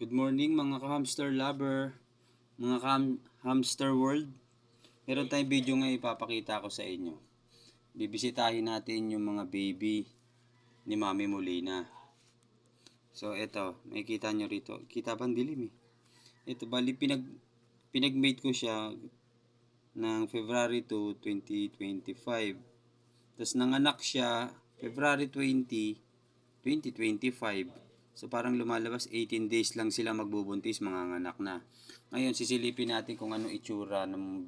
Good morning mga ka-hamster lover, mga ka-hamster world. Meron tayong video ngayon ipapakita ko sa inyo. Bibisitahin natin yung mga baby ni Mami Molina. So eto, makikita nyo rito. Kita ba dilim eh? Ito, bali pinag, pinag-mate ko siya ng February 2, 2025. Tapos nanganak siya February 20, 2025. So parang lumalabas 18 days lang sila magbubuntis mga anak na. Ngayon sisilipin natin kung ano itsura ng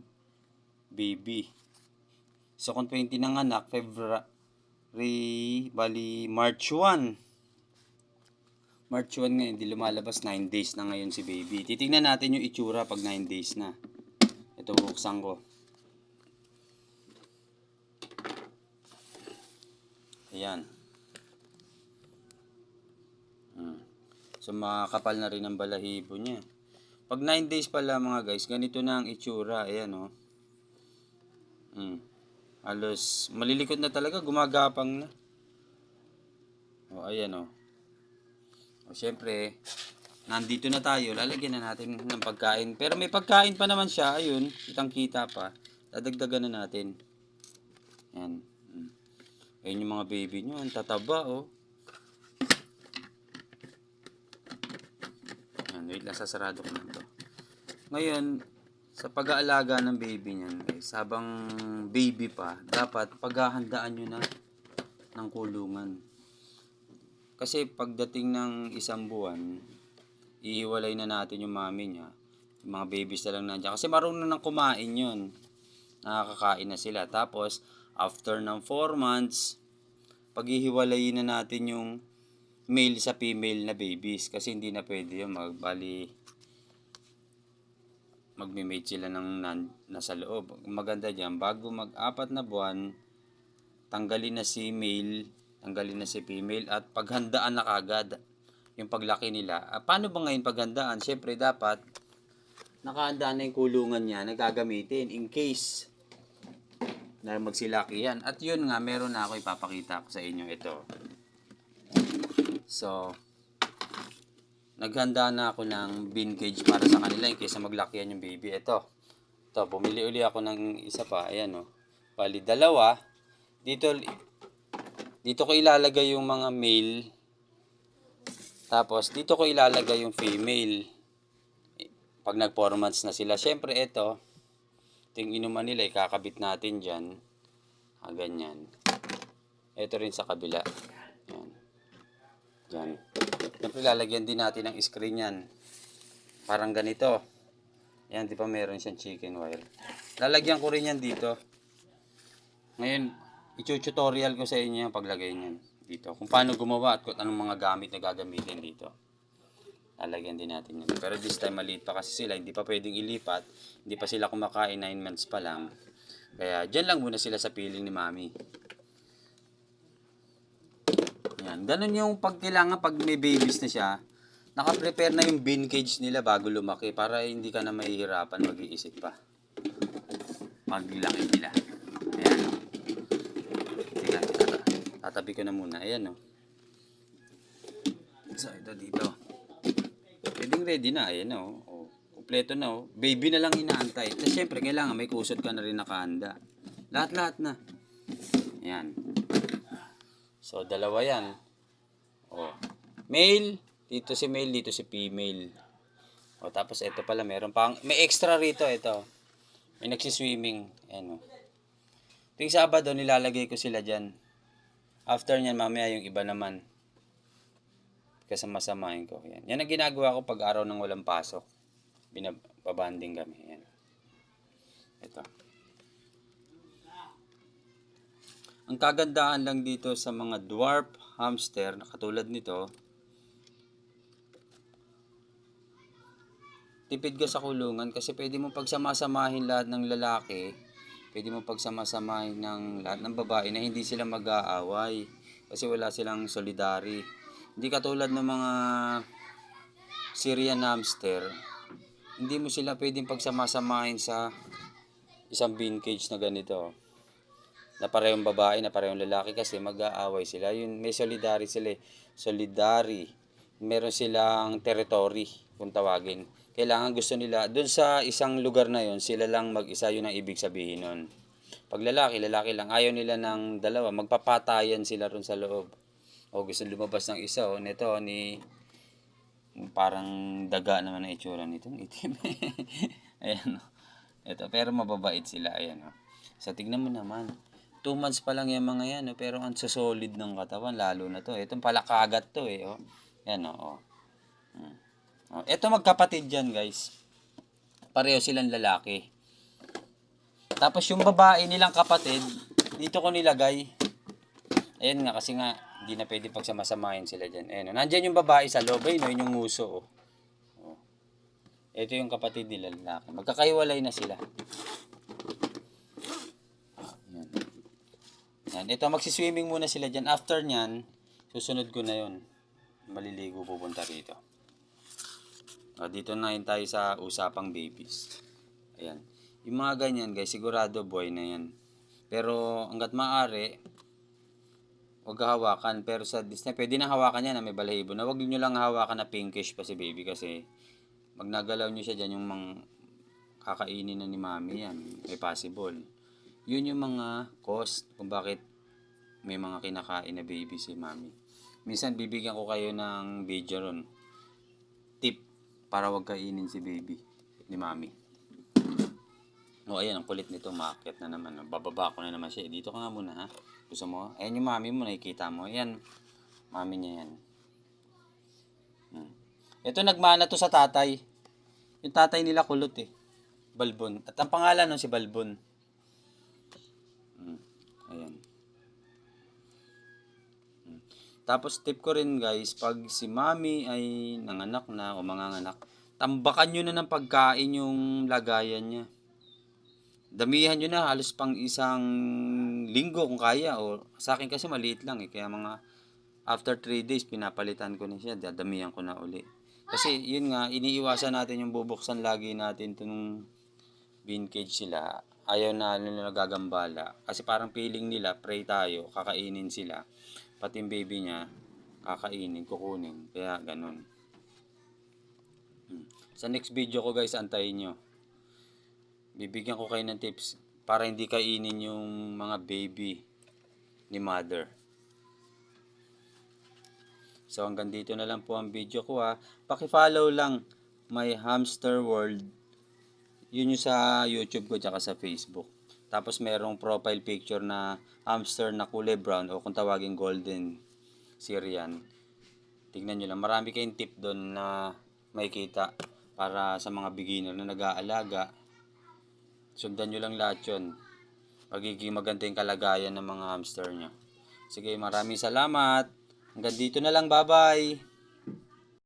baby. So kung 20 ng anak, February, bali March 1. March 1 ngayon, di lumalabas 9 days na ngayon si baby. Titingnan natin yung itsura pag 9 days na. Ito buksan ko. Ayan. So makakapal na rin ang balahibo niya. Pag 9 days pala mga guys, ganito na ang itsura. Ayan oh. Hmm. Halos malilikot na talaga, gumagapang na. Oh, ayan oh. O syempre, nandito na tayo, lalagyan na natin ng pagkain. Pero may pagkain pa naman siya, ayun, kitang kita pa. Dadagdagan na natin. Yan. Hmm. Ayun yung mga baby nyo, ang tataba oh. Yan, wait lang, sasarado ko lang. Ngayon, sa pag-aalaga ng baby niyan, guys, habang baby pa, dapat paghahandaan nyo na ng kulungan. Kasi pagdating ng isang buwan, ihiwalay na natin yung mami niya. Yung mga babies na lang nandiyan. Kasi marunong nang kumain yun. Nakakakain na sila. Tapos, after ng 4 months, paghihiwalayin na natin yung male sa female na babies. Kasi hindi na pwede yun. Magbali, magme-mate sila ng nan, nasa loob. Maganda dyan, bago mag-apat na buwan, tanggalin na si male, tanggalin na si female, at paghandaan na kagad yung paglaki nila. Ah, paano ba ngayon paghandaan? Siyempre, dapat nakahanda na yung kulungan niya na gagamitin in case na magsilaki yan. At yun nga, meron na ako ipapakita sa inyo ito. So, naghanda na ako ng bean cage para sa kanila in case na maglakihan yung baby. Ito. Ito, bumili uli ako ng isa pa. Ayan o. Oh. Bali, dalawa. Dito, dito ko ilalagay yung mga male. Tapos, dito ko ilalagay yung female. Pag nag 4 months na sila. Siyempre, ito. Ito inuman nila. Ikakabit natin dyan. Ah, ganyan. Ito rin sa kabila. Yan. Siyempre, lalagyan din natin ng screen yan. Parang ganito. Yan, di pa meron siyang chicken wire. Lalagyan ko rin yan dito. Ngayon, i-tutorial ko sa inyo yung paglagay niyan dito. Kung paano gumawa at kung anong mga gamit na gagamitin dito. Lalagyan din natin yan. Pero this time, maliit pa kasi sila. Hindi pa pwedeng ilipat. Hindi pa sila kumakain 9 months pa lang. Kaya, dyan lang muna sila sa piling ni mami. Yan. Ganun yung pag kailangan pag may babies na siya, naka-prepare na yung bin cage nila bago lumaki para hindi ka na mahihirapan mag-iisip pa. Maglaki nila. Ayan. Teka, tata- tatabi ko na muna. Ayan o. So, ito dito. Pwedeng ready na. Ayan o. Oh. Kompleto na o. Baby na lang inaantay. Tapos syempre, kailangan may kusot ka na rin nakahanda. Lahat-lahat na. Ayan. So, dalawa yan. O. Male. Dito si male, dito si female. O, tapos ito pala, meron pang, may extra rito, ito. May nagsiswimming. Ayan o. Tuwing Sabado, nilalagay ko sila dyan. After nyan, mamaya yung iba naman. Kasama-samahin ko. Yan. Yan ang ginagawa ko pag araw ng walang pasok. Binabanding kami. Yan. Ito. Ang kagandahan lang dito sa mga dwarf hamster na katulad nito, tipid ka sa kulungan kasi pwede mo pagsamasamahin lahat ng lalaki, pwede mo pagsamasamahin ng lahat ng babae na hindi sila mag-aaway kasi wala silang solidary. Hindi katulad ng mga Syrian hamster, hindi mo sila pwedeng pagsamasamahin sa isang bean cage na ganito na parehong babae na parehong lalaki kasi mag-aaway sila. Yun, may solidary sila. eh. Solidary meron silang territory kung tawagin. Kailangan gusto nila, dun sa isang lugar na yon sila lang mag-isa, yun ang ibig sabihin nun. Pag lalaki, lalaki lang, ayaw nila ng dalawa, magpapatayan sila ron sa loob. O gusto lumabas ng isa, o nito, ni, parang daga naman ang itsura nito, itim. Ayan, o. Ito, pero mababait sila, ayan, o. So, tignan mo naman. Two months pa lang yung mga yan, o, pero ang solid ng katawan, lalo na to. Itong pala kagat to, eh, o. Yan, o. o. Hmm. O, Ito magkapatid yan, guys. Pareho silang lalaki. Tapos yung babae nilang kapatid, dito ko nilagay. Ayan nga, kasi nga, hindi na pwede pagsamasamahin sila dyan. Ayan, o. nandyan yung babae sa loob, ayun, o, yun yung nguso, o. O. Ito yung kapatid nila lalaki. Magkakaiwalay na sila. Yan. Yan. Ito, magsiswimming muna sila dyan. After nyan, susunod ko na yon Maliligo pupunta rito. O, dito na yun tayo sa usapang babies. Ayan. Yung mga ganyan, guys, sigurado boy na yan. Pero, hanggat maaari, huwag hawakan. Pero sa Disney, pwede na hawakan yan na may balahibo. Na huwag nyo lang hawakan na pinkish pa si baby kasi pag nagalaw nyo siya dyan, yung mga kakainin na ni mami yan. May possible. Yun yung mga cost kung bakit may mga kinakain na baby si mami. Minsan bibigyan ko kayo ng video ron. Tip para wag kainin si baby ni mami. O ayan, ang kulit nito, maakyat na naman. Bababa ko na naman siya. Dito ka nga muna ha. Gusto mo? Ayan yung mami mo, nakikita mo. Ayan, mami niya yan. Hmm. Ito nagmana to sa tatay. Yung tatay nila kulot eh. Balbon. At ang pangalan nun si Balbon. Ayan. Hmm. Tapos tip ko rin guys, pag si mami ay nanganak na o manganganak, tambakan nyo na ng pagkain yung lagayan niya. Damihan nyo na halos pang isang linggo kung kaya. O, sa akin kasi maliit lang eh. Kaya mga after 3 days pinapalitan ko na siya. Dadamihan ko na uli. Kasi yun nga, iniiwasan natin yung bubuksan lagi natin itong bean cage sila. Ayaw na nila nagagambala. Kasi parang feeling nila, pray tayo, kakainin sila. Pati yung baby niya, kakainin, kukunin. Kaya ganun. Hmm. Sa next video ko guys, antayin nyo. Bibigyan ko kayo ng tips para hindi kainin yung mga baby ni mother. So hanggang dito na lang po ang video ko ha. Paki-follow lang my hamster world. Yun yung sa YouTube ko tsaka sa Facebook. Tapos merong profile picture na hamster na kulay brown o kung tawagin golden Syrian. Tingnan nyo lang. Marami kayong tip doon na makikita para sa mga beginner na nag-aalaga. Sundan nyo lang lahat yun. Magiging maganda yung kalagayan ng mga hamster nyo. Sige, maraming salamat. Hanggang dito na lang. Bye-bye.